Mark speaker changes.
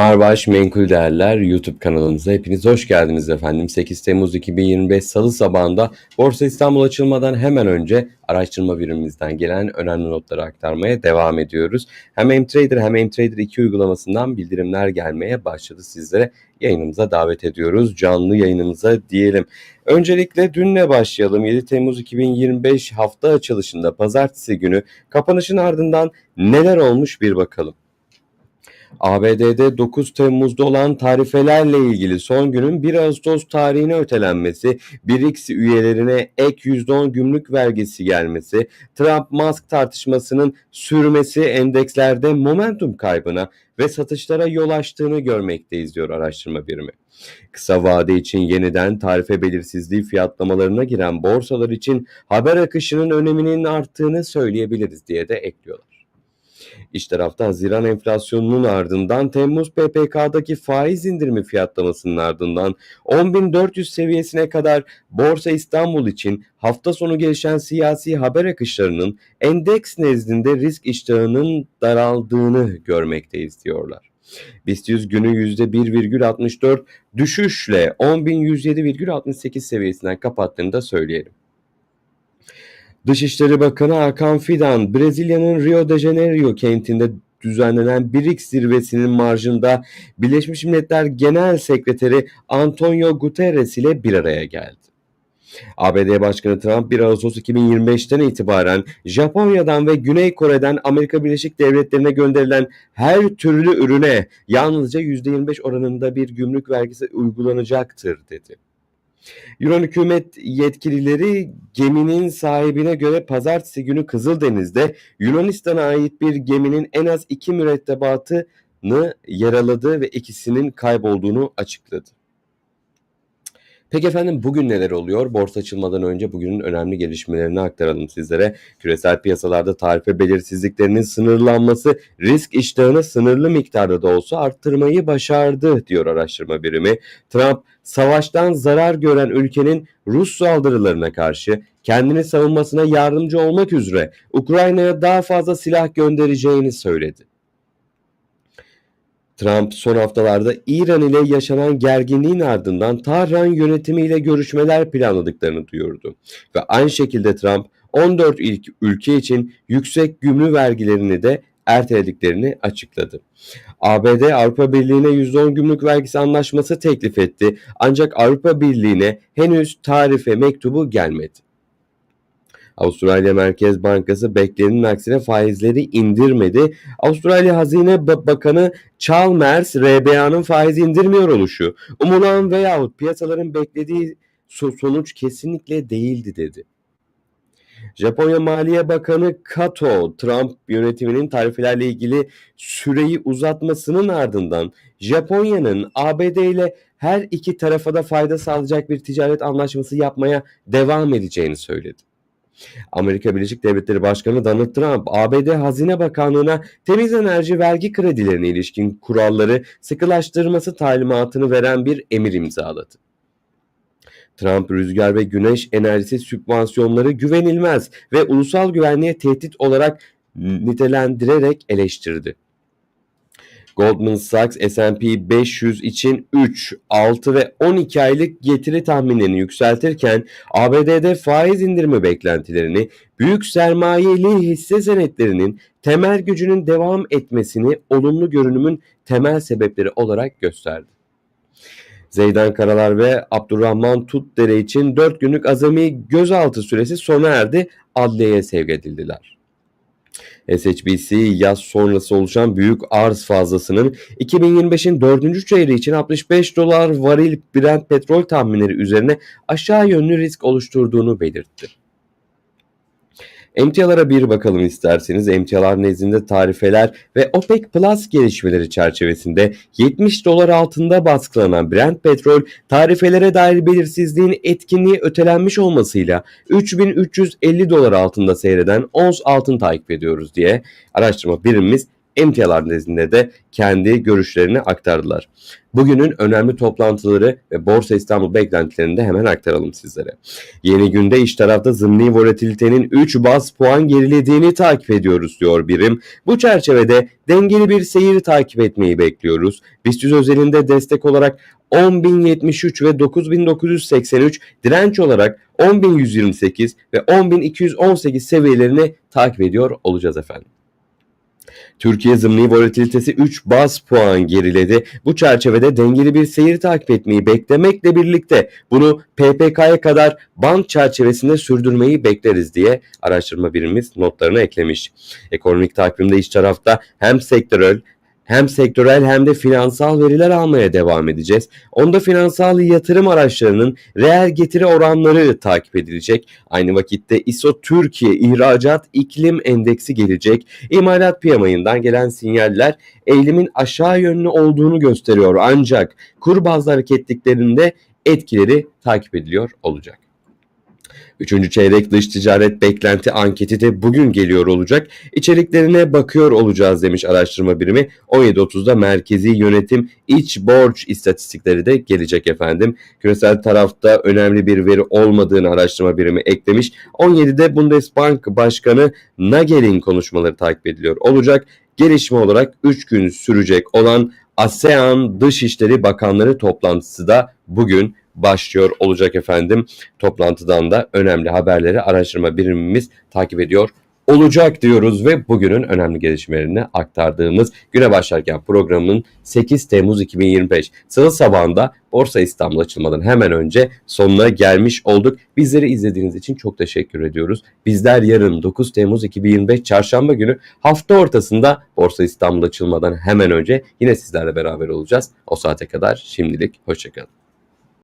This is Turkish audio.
Speaker 1: Marbaş Menkul Değerler YouTube kanalımıza hepiniz hoş geldiniz efendim. 8 Temmuz 2025 Salı sabahında Borsa İstanbul açılmadan hemen önce araştırma birimimizden gelen önemli notları aktarmaya devam ediyoruz. Hem MTrader hem MTrader 2 uygulamasından bildirimler gelmeye başladı sizlere. Yayınımıza davet ediyoruz. Canlı yayınımıza diyelim. Öncelikle dünle başlayalım. 7 Temmuz 2025 hafta açılışında pazartesi günü kapanışın ardından neler olmuş bir bakalım. ABD'de 9 Temmuz'da olan tarifelerle ilgili son günün 1 Ağustos tarihine ötelenmesi, BRICS üyelerine ek %10 gümrük vergisi gelmesi, Trump-Musk tartışmasının sürmesi endekslerde momentum kaybına ve satışlara yol açtığını görmekteyiz diyor araştırma birimi. Kısa vade için yeniden tarife belirsizliği fiyatlamalarına giren borsalar için haber akışının öneminin arttığını söyleyebiliriz diye de ekliyorlar. İç tarafta Haziran enflasyonunun ardından Temmuz PPK'daki faiz indirimi fiyatlamasının ardından 10.400 seviyesine kadar Borsa İstanbul için hafta sonu gelişen siyasi haber akışlarının endeks nezdinde risk iştahının daraldığını görmekteyiz diyorlar. BIST 100 günü %1,64 düşüşle 10.107,68 seviyesinden kapattığını da söyleyelim. Dışişleri Bakanı Hakan Fidan, Brezilya'nın Rio de Janeiro kentinde düzenlenen BRICS zirvesinin marjında Birleşmiş Milletler Genel Sekreteri Antonio Guterres ile bir araya geldi. ABD Başkanı Trump 1 Ağustos 2025'ten itibaren Japonya'dan ve Güney Kore'den Amerika Birleşik Devletleri'ne gönderilen her türlü ürüne yalnızca %25 oranında bir gümrük vergisi uygulanacaktır dedi. Yunan hükümet yetkilileri geminin sahibine göre pazartesi günü Kızıldeniz'de Yunanistan'a ait bir geminin en az iki mürettebatını yaraladı ve ikisinin kaybolduğunu açıkladı. Peki efendim bugün neler oluyor? Borsa açılmadan önce bugünün önemli gelişmelerini aktaralım sizlere. Küresel piyasalarda tarife belirsizliklerinin sınırlanması risk iştahını sınırlı miktarda da olsa arttırmayı başardı diyor araştırma birimi. Trump savaştan zarar gören ülkenin Rus saldırılarına karşı kendini savunmasına yardımcı olmak üzere Ukrayna'ya daha fazla silah göndereceğini söyledi. Trump son haftalarda İran ile yaşanan gerginliğin ardından Tahran yönetimiyle görüşmeler planladıklarını duyurdu. Ve aynı şekilde Trump 14 ilk ülke için yüksek gümrük vergilerini de ertelediklerini açıkladı. ABD Avrupa Birliği'ne %10 gümrük vergisi anlaşması teklif etti ancak Avrupa Birliği'ne henüz tarife mektubu gelmedi. Avustralya Merkez Bankası beklenenin aksine faizleri indirmedi. Avustralya Hazine Bakanı Chalmers, RBA'nın faiz indirmiyor oluşu, umulan veyahut piyasaların beklediği sonuç kesinlikle değildi dedi. Japonya Maliye Bakanı Kato, Trump yönetiminin tarifelerle ilgili süreyi uzatmasının ardından Japonya'nın ABD ile her iki tarafa da fayda sağlayacak bir ticaret anlaşması yapmaya devam edeceğini söyledi. Amerika Birleşik Devletleri Başkanı Donald Trump, ABD Hazine Bakanlığı'na temiz enerji vergi kredilerine ilişkin kuralları sıkılaştırması talimatını veren bir emir imzaladı. Trump rüzgar ve güneş enerjisi sübvansiyonları güvenilmez ve ulusal güvenliğe tehdit olarak nitelendirerek eleştirdi. Goldman Sachs S&P 500 için 3, 6 ve 12 aylık getiri tahminlerini yükseltirken ABD'de faiz indirme beklentilerini büyük sermayeli hisse senetlerinin temel gücünün devam etmesini olumlu görünümün temel sebepleri olarak gösterdi. Zeydan Karalar ve Abdurrahman Tutdere için 4 günlük azami gözaltı süresi sona erdi, adliyeye sevk edildiler. SHBC yaz sonrası oluşan büyük arz fazlasının 2025'in 4. çeyreği için 65 dolar varil Brent petrol tahminleri üzerine aşağı yönlü risk oluşturduğunu belirtti. Emtialara bir bakalım isterseniz. Emtialar nezdinde tarifeler ve OPEC Plus gelişmeleri çerçevesinde 70 dolar altında baskılanan Brent petrol tarifelere dair belirsizliğin etkinliği ötelenmiş olmasıyla 3350 dolar altında seyreden ons altın takip ediyoruz diye araştırma birimimiz emtialar nezdinde de kendi görüşlerini aktardılar. Bugünün önemli toplantıları ve Borsa İstanbul beklentilerini de hemen aktaralım sizlere. Yeni günde iç tarafta zımni volatilitenin 3 bas puan gerilediğini takip ediyoruz diyor birim. Bu çerçevede dengeli bir seyir takip etmeyi bekliyoruz. BIST özelinde destek olarak 10.073 ve 9.983 direnç olarak 10.128 ve 10.218 seviyelerini takip ediyor olacağız efendim. Türkiye zımni volatilitesi 3 bas puan geriledi. Bu çerçevede dengeli bir seyir takip etmeyi beklemekle birlikte bunu PPK'ya kadar band çerçevesinde sürdürmeyi bekleriz diye araştırma birimimiz notlarına eklemiş. Ekonomik takvimde iç tarafta hem sektörel hem sektörel hem de finansal veriler almaya devam edeceğiz. Onda finansal yatırım araçlarının reel getiri oranları takip edilecek. Aynı vakitte ISO Türkiye İhracat İklim Endeksi gelecek. İmalat piyamayından gelen sinyaller eğilimin aşağı yönlü olduğunu gösteriyor. Ancak kur bazlı hareketliklerinde etkileri takip ediliyor olacak. Üçüncü çeyrek dış ticaret beklenti anketi de bugün geliyor olacak. İçeriklerine bakıyor olacağız demiş araştırma birimi. 17.30'da merkezi yönetim iç borç istatistikleri de gelecek efendim. Küresel tarafta önemli bir veri olmadığını araştırma birimi eklemiş. 17'de Bundesbank Başkanı Nagel'in konuşmaları takip ediliyor olacak. Gelişme olarak 3 gün sürecek olan ASEAN Dışişleri Bakanları toplantısı da bugün başlıyor olacak efendim. Toplantıdan da önemli haberleri araştırma birimimiz takip ediyor olacak diyoruz ve bugünün önemli gelişmelerini aktardığımız güne başlarken programının 8 Temmuz 2025 salı sabahında Borsa İstanbul açılmadan hemen önce sonuna gelmiş olduk. Bizleri izlediğiniz için çok teşekkür ediyoruz. Bizler yarın 9 Temmuz 2025 çarşamba günü hafta ortasında Borsa İstanbul açılmadan hemen önce yine sizlerle beraber olacağız. O saate kadar şimdilik hoşçakalın.